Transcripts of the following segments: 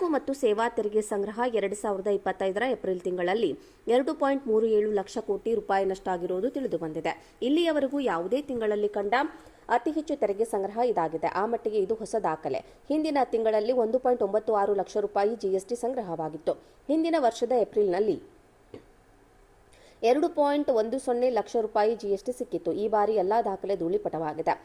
ಸರಕು ಮತ್ತು ಸೇವಾ ತೆರಿಗೆ ಸಂಗ್ರಹ ಎರಡು ಸಾವಿರದ ಇಪ್ಪತ್ತೈದರ ಏಪ್ರಿಲ್ ತಿಂಗಳಲ್ಲಿ ಎರಡು ಪಾಯಿಂಟ್ ಮೂರು ಏಳು ಲಕ್ಷ ಕೋಟಿ ರೂಪಾಯಿ ನಷ್ಟಾಗಿರುವುದು ತಿಳಿದುಬಂದಿದೆ. ಇಲ್ಲಿಯವರೆಗೂ ಯಾವುದೇ ತಿಂಗಳಲ್ಲಿ ಕಂಡ ಅತಿ ಹೆಚ್ಚು ತೆರಿಗೆ ಸಂಗ್ರಹ ಇದಾಗಿದೆ. ಆ ಮಟ್ಟಿಗೆ ಇದು ಹೊಸ ದಾಖಲೆ. ಹಿಂದಿನ ತಿಂಗಳಲ್ಲಿ ಒಂದು ಪಾಯಿಂಟ್ ಒಂಬತ್ತು ಆರು ಲಕ್ಷ ರೂಪಾಯಿ ಜಿಎಸ್ಟಿ ಸಂಗ್ರಹವಾಗಿತ್ತು. ಹಿಂದಿನ ವರ್ಷದ ಏಪ್ರಿಲ್ನಲ್ಲಿ ಎರಡು ಪಾಯಿಂಟ್ ಒಂದು ಸೊನ್ನೆ ಲಕ್ಷ ರೂಪಾಯಿ ಜಿಎಸ್ಟಿ ಸಿಕ್ಕಿತ್ತು. ಈ ಬಾರಿ ಎಲ್ಲಾ ದಾಖಲೆ ಧೂಳಿಪಟವಾಗಿದೆ.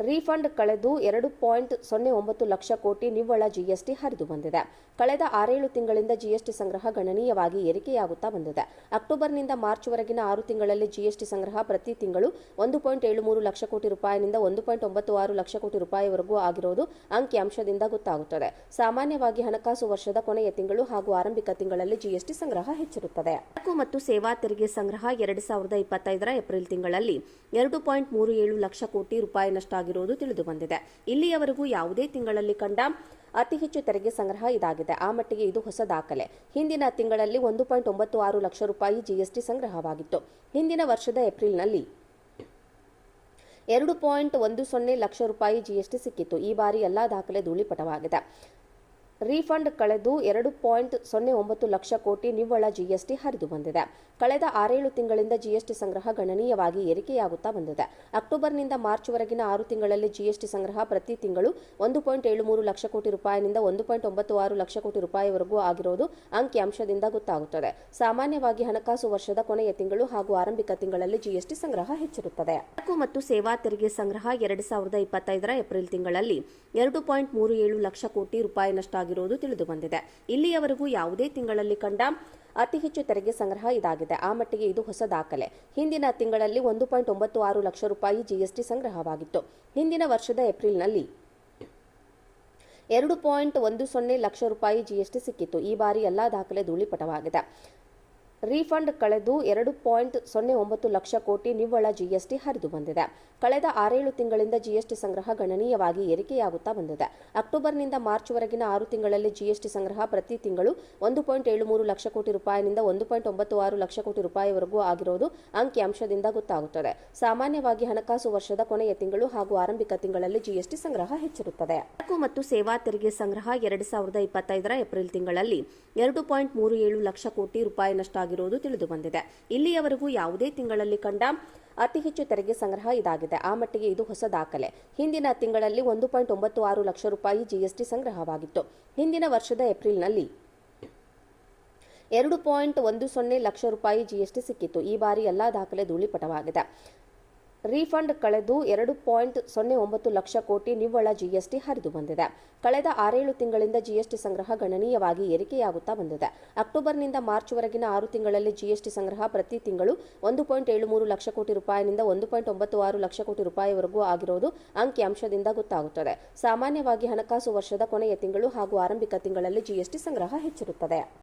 ರೀಫಂಡ್ ಕಳೆದು ಎರಡು ಪಾಯಿಂಟ್ ಸೊನ್ನೆ ಒಂಬತ್ತು ಲಕ್ಷ ಕೋಟಿ ನಿವ್ವಳ ಜಿಎಸ್ಟಿ ಹರಿದು ಬಂದಿದೆ. ಕಳೆದ ಆರೇಳು ತಿಂಗಳಿಂದ ಜಿಎಸ್ಟಿ ಸಂಗ್ರಹ ಗಣನೀಯವಾಗಿ ಏರಿಕೆಯಾಗುತ್ತಾ ಬಂದಿದೆ. ಅಕ್ಟೋಬರ್ನಿಂದ ಮಾರ್ಚ್ವರೆಗಿನ ಆರು ತಿಂಗಳಲ್ಲಿ ಜಿಎಸ್ಟಿ ಸಂಗ್ರಹ ಪ್ರತಿ ತಿಂಗಳು ಒಂದು ಪಾಯಿಂಟ್ ಏಳು ಮೂರು ಲಕ್ಷ ಕೋಟಿ ರೂಪಾಯಿನಿಂದ ಒಂದು ಪಾಯಿಂಟ್ ಒಂಬತ್ತು ಆರು ಲಕ್ಷ ಕೋಟಿ ರೂಪಾಯಿವರೆಗೂ ಆಗಿರುವುದು ಅಂಕಿಅಂಶದಿಂದ ಗೊತ್ತಾಗುತ್ತದೆ. ಸಾಮಾನ್ಯವಾಗಿ ಹಣಕಾಸು ವರ್ಷದ ಕೊನೆಯ ತಿಂಗಳು ಹಾಗೂ ಆರಂಭಿಕ ತಿಂಗಳಲ್ಲಿ ಜಿಎಸ್ಟಿ ಸಂಗ್ರಹ ಹೆಚ್ಚಿರುತ್ತದೆ. ಸರಕು ಮತ್ತು ಸೇವಾ ತೆರಿಗೆ ಸಂಗ್ರಹ ಎರಡು ಸಾವಿರದ ಇಪ್ಪತ್ತೈದರ ಏಪ್ರಿಲ್ ತಿಂಗಳಲ್ಲಿ ಎರಡು ಪಾಯಿಂಟ್ ಮೂರು ಏಳು ಲಕ್ಷ ಕೋಟಿ ರೂಪಾಯಿ ತಿಳಿದು ತಿಳಿದುಬಂದಿದೆ. ಇಲ್ಲಿಯವರೆಗೂ ಯಾವುದೇ ತಿಂಗಳಲ್ಲಿ ಕಂಡ ಅತಿ ಹೆಚ್ಚು ತೆರಿಗೆ ಸಂಗ್ರಹ ಇದಾಗಿದೆ. ಆ ಮಟ್ಟಿಗೆ ಇದು ಹೊಸ ದಾಖಲೆ. ಹಿಂದಿನ ತಿಂಗಳಲ್ಲಿ ಒಂದು ಪಾಯಿಂಟ್ ಒಂಬತ್ತು ಆರು ಲಕ್ಷ ರೂಪಾಯಿ ಜಿಎಸ್ಟಿ ಸಂಗ್ರಹವಾಗಿತ್ತು. ಹಿಂದಿನ ವರ್ಷದ ಏಪ್ರಿಲ್ನಲ್ಲಿ ಎರಡು ಪಾಯಿಂಟ್ ಒಂದು ಸೊನ್ನೆ ಲಕ್ಷ ರೂಪಾಯಿ ಜಿಎಸ್ಟಿ ಸಿಕ್ಕಿತ್ತು. ಈ ಬಾರಿ ಎಲ್ಲಾ ದಾಖಲೆ ಧೂಳಿಪಟವಾಗಿದೆ. ರೀಫಂಡ್ ಕಳೆದು ಎರಡು ಪಾಯಿಂಟ್ ಸೊನ್ನೆ ಒಂಬತ್ತು ಲಕ್ಷ ಕೋಟಿ ನಿವ್ವಳ ಜಿಎಸ್ಟಿ ಹರಿದು ಬಂದಿದೆ. ಕಳೆದ ಆರೇಳು ತಿಂಗಳಿಂದ ಜಿಎಸ್ಟಿ ಸಂಗ್ರಹ ಗಣನೀಯವಾಗಿ ಏರಿಕೆಯಾಗುತ್ತಾ ಬಂದಿದೆ. ಅಕ್ಟೋಬರ್ನಿಂದ ಮಾರ್ಚ್ವರೆಗಿನ ಆರು ತಿಂಗಳಲ್ಲಿ ಜಿಎಸ್ಟಿ ಸಂಗ್ರಹ ಪ್ರತಿ ತಿಂಗಳು ಒಂದು ಪಾಯಿಂಟ್ ಏಳು ಮೂರು ಲಕ್ಷ ಕೋಟಿ ರೂಪಾಯಿನಿಂದ ಒಂದು ಪಾಯಿಂಟ್ ಒಂಬತ್ತು ಆರು ಲಕ್ಷ ಕೋಟಿ ರೂಪಾಯಿವರೆಗೂ ಆಗಿರುವುದು ಅಂಕಿಅಂಶದಿಂದ ಗೊತ್ತಾಗುತ್ತದೆ. ಸಾಮಾನ್ಯವಾಗಿ ಹಣಕಾಸು ವರ್ಷದ ಕೊನೆಯ ತಿಂಗಳು ಹಾಗೂ ಆರಂಭಿಕ ತಿಂಗಳಲ್ಲಿ ಜಿಎಸ್ಟಿ ಸಂಗ್ರಹ ಹೆಚ್ಚಿರುತ್ತದೆ. ಸರಕು ಮತ್ತು ಸೇವಾ ತೆರಿಗೆ ಸಂಗ್ರಹ ಎರಡು ಸಾವಿರದ ಇಪ್ಪತ್ತೈದರ ಏಪ್ರಿಲ್ ತಿಂಗಳಲ್ಲಿ ಎರಡು ಪಾಯಿಂಟ್ ಮೂರು ಏಳು ಲಕ್ಷ ಕೋಟಿ ರೂಪಾಯಿ ನಷ್ಟಾಗಿರುವುದು ತಿಳಿದುಬಂದಿದೆ. ಇಲ್ಲಿಯವರೆಗೂ ಯಾವುದೇ ತಿಂಗಳಲ್ಲಿ ಕಂಡ ಅತಿ ಹೆಚ್ಚು ತೆರಿಗೆ ಸಂಗ್ರಹ ಇದಾಗಿದೆ. ಆ ಮಟ್ಟಿಗೆ ಇದು ಹೊಸ ದಾಖಲೆ. ಹಿಂದಿನ ತಿಂಗಳಲ್ಲಿ ಒಂದು ಪಾಯಿಂಟ್ ಒಂಬತ್ತು ಆರು ಲಕ್ಷ ರೂಪಾಯಿ ಜಿಎಸ್ಟಿ ಸಂಗ್ರಹವಾಗಿತ್ತು. ಹಿಂದಿನ ವರ್ಷದ ಏಪ್ರಿಲ್ನಲ್ಲಿ ಎರಡು ಪಾಯಿಂಟ್ ಒಂದು ಸೊನ್ನೆ ಲಕ್ಷ ರೂಪಾಯಿ ಜಿಎಸ್ಟಿ ಸಿಕ್ಕಿತ್ತು. ಈ ಬಾರಿ ಎಲ್ಲಾ ದಾಖಲೆ ಧೂಳಿಪಟವಾಗಿದೆ. ರೀಫಂಡ್ ಕಳೆದು ಎರಡು ಪಾಯಿಂಟ್ ಸೊನ್ನೆ ಒಂಬತ್ತು ಲಕ್ಷ ಕೋಟಿ ನಿವ್ವಳ ಜಿಎಸ್ಟಿ ಹರಿದು ಬಂದಿದೆ. ಕಳೆದ ಆರೇಳು ತಿಂಗಳಿಂದ ಜಿಎಸ್ಟಿ ಸಂಗ್ರಹ ಗಣನೀಯವಾಗಿ ಏರಿಕೆಯಾಗುತ್ತಾ ಬಂದಿದೆ. ಅಕ್ಟೋಬರ್ನಿಂದ ಮಾರ್ಚ್ವರೆಗಿನ ಆರು ತಿಂಗಳಲ್ಲಿ ಜಿಎಸ್ಟಿ ಸಂಗ್ರಹ ಪ್ರತಿ ತಿಂಗಳು ಒಂದು ಪಾಯಿಂಟ್ ಏಳು ಮೂರು ಲಕ್ಷ ಕೋಟಿ ರೂಪಾಯಿನಿಂದ ಒಂದು ಪಾಯಿಂಟ್ ಒಂಬತ್ತು ಆರು ಲಕ್ಷ ಕೋಟಿ ರೂಪಾಯಿವರೆಗೂ ಆಗಿರುವುದು ಅಂಕಿಅಂಶದಿಂದ ಗೊತ್ತಾಗುತ್ತದೆ. ಸಾಮಾನ್ಯವಾಗಿ ಹಣಕಾಸು ವರ್ಷದ ಕೊನೆಯ ತಿಂಗಳು ಹಾಗೂ ಆರಂಭಿಕ ತಿಂಗಳಲ್ಲಿ ಜಿಎಸ್ಟಿ ಸಂಗ್ರಹ ಹೆಚ್ಚಿರುತ್ತದೆ. ಸರಕು ಮತ್ತು ಸೇವಾ ತೆರಿಗೆ ಸಂಗ್ರಹ ಎರಡು ಸಾವಿರದ ಇಪ್ಪತ್ತೈದರ ಏಪ್ರಿಲ್ ತಿಂಗಳಲ್ಲಿ ಎರಡು ಪಾಯಿಂಟ್ ಮೂರು ಏಳು ಲಕ್ಷ ಕೋಟಿ ರೂಪಾಯಿ ತಿಳಿದು ತಿಳಿದುಬಂದಿದೆ. ಇಲ್ಲಿಯವರೆಗೂ ಯಾವುದೇ ತಿಂಗಳಲ್ಲಿ ಕಂಡ ಅತಿ ಹೆಚ್ಚು ತೆರಿಗೆ ಸಂಗ್ರಹ ಇದಾಗಿದೆ. ಆ ಮಟ್ಟಿಗೆ ಇದು ಹೊಸ ದಾಖಲೆ. ಹಿಂದಿನ ತಿಂಗಳಲ್ಲಿ ಒಂದು ಪಾಯಿಂಟ್ ಒಂಬತ್ತು ಆರು ಲಕ್ಷ ರೂಪಾಯಿ ಜಿಎಸ್ಟಿ ಸಂಗ್ರಹವಾಗಿತ್ತು. ಹಿಂದಿನ ವರ್ಷದ ಏಪ್ರಿಲ್ನಲ್ಲಿ ಎರಡು ಪಾಯಿಂಟ್ ಒಂದು ಸೊನ್ನೆ ಲಕ್ಷ ರೂಪಾಯಿ ಜಿಎಸ್ಟಿ ಸಿಕ್ಕಿತ್ತು. ಈ ಬಾರಿ ಎಲ್ಲಾ ದಾಖಲೆ ಧೂಳಿಪಟವಾಗಿದೆ. ರೀಫಂಡ್ ಕಳೆದು ಎರಡು ಪಾಯಿಂಟ್ ಸೊನ್ನೆ ಒಂಬತ್ತು ಲಕ್ಷ ಕೋಟಿ ನಿವ್ವಳ ಜಿಎಸ್ಟಿ ಹರಿದು ಬಂದಿದೆ. ಕಳೆದ ಆರೇಳು ತಿಂಗಳಿಂದ ಜಿಎಸ್ಟಿ ಸಂಗ್ರಹ ಗಣನೀಯವಾಗಿ ಏರಿಕೆಯಾಗುತ್ತಾ ಬಂದಿದೆ. ಅಕ್ಟೋಬರ್ನಿಂದ ಮಾರ್ಚ್ವರೆಗಿನ ಆರು ತಿಂಗಳಲ್ಲಿ ಜಿಎಸ್ಟಿ ಸಂಗ್ರಹ ಪ್ರತಿ ತಿಂಗಳು ಒಂದು ಪಾಯಿಂಟ್ ಏಳು ಮೂರು ಲಕ್ಷ ಕೋಟಿ ರೂಪಾಯಿನಿಂದ ಒಂದು ಪಾಯಿಂಟ್ ಒಂಬತ್ತು ಆರು ಲಕ್ಷ ಕೋಟಿ ರೂಪಾಯಿವರೆಗೂ ಆಗಿರುವುದು ಅಂಕಿಅಂಶದಿಂದ ಗೊತ್ತಾಗುತ್ತದೆ. ಸಾಮಾನ್ಯವಾಗಿ ಹಣಕಾಸು ವರ್ಷದ ಕೊನೆಯ ತಿಂಗಳು ಹಾಗೂ ಆರಂಭಿಕ ತಿಂಗಳಲ್ಲಿ ಜಿಎಸ್ಟಿ ಸಂಗ್ರಹ ಹೆಚ್ಚಿರುತ್ತದೆ.